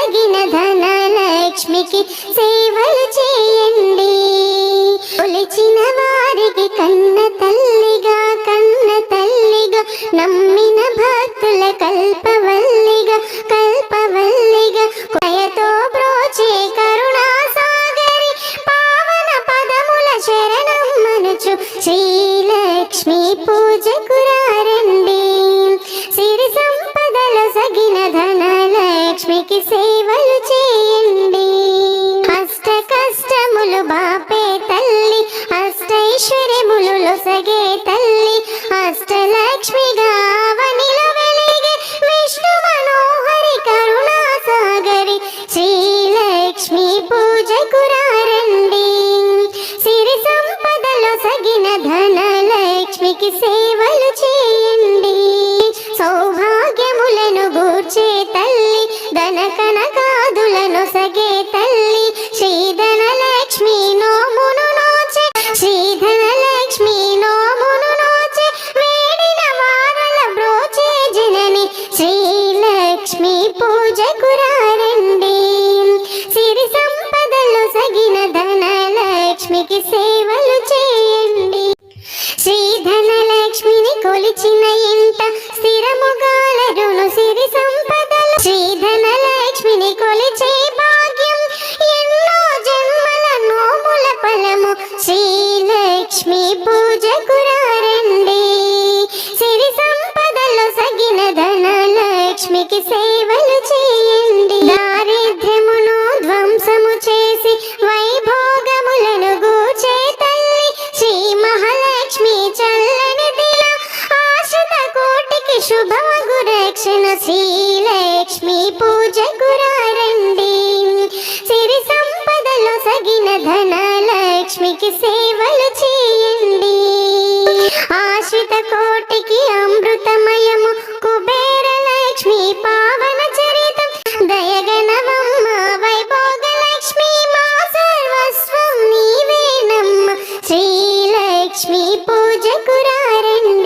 తగిన ధన లక్ష్మికి సేవలు చేయండి. కొలిచిన వారికి కన్న తల్లిగా కన్న తల్లిగా నమ్మిన భక్తుల కల్పవల్లిగా కల్పవల్లిగా దయతో ప్రోచే కరుణా సాగరి పావన పదముల శరణం మనుచు శ్రీలక్ష్మి పూజకురారండి సిరి సంపదల సగిన ధన లక్ష్మికి సేవలు చేయండి. అష్ట కష్టములు బాపే తల్లి అష్టైశ్వర్యములు లొసగే తల్లి అష్టలక్ష్మిగా వనిలో వెలిగే విష్ణు మనోహరి కరుణా సాగరి శ్రీలక్ష్మి పూజకు రండి సిరి సంపదలో సగిన ధనలక్ష్మికి సేవలు చేయండి. సౌభాగ్యములను గూర్చే తల్లి పూజకు రండి సిరి సంపదలు సగిన ధనలక్ష్మికి సేవలు చేయండి. శ్రీ ధనలక్ష్మిని కొలిచిన ఇంట స్థిరముగాలరును సిరి సంపదలు. శ్రీ ధనలక్ష్మిని కొలిచే భాగ్యం ఎన్నో జన్మల నోముల ఫలము. శ్రీలక్ష్మి శుభమగు రక్షణ శ్రీలక్ష్మి పూజకు రండి సిరి సంపదలు సగిన ధన లక్ష్మికి సేవలు చేయండి. ఆశ్రిత కోటికి అమృతమయము కుబేర లక్ష్మి పావన చరితం. దయగణవమ్మ వైభోగ లక్ష్మి మా సర్వస్వం నీవేనమ్మ. శ్రీలక్ష్మి పూజకు రండి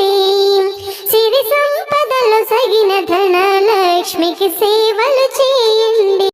పొసగిన ధనలక్ష్మికి సేవలు చేయండి.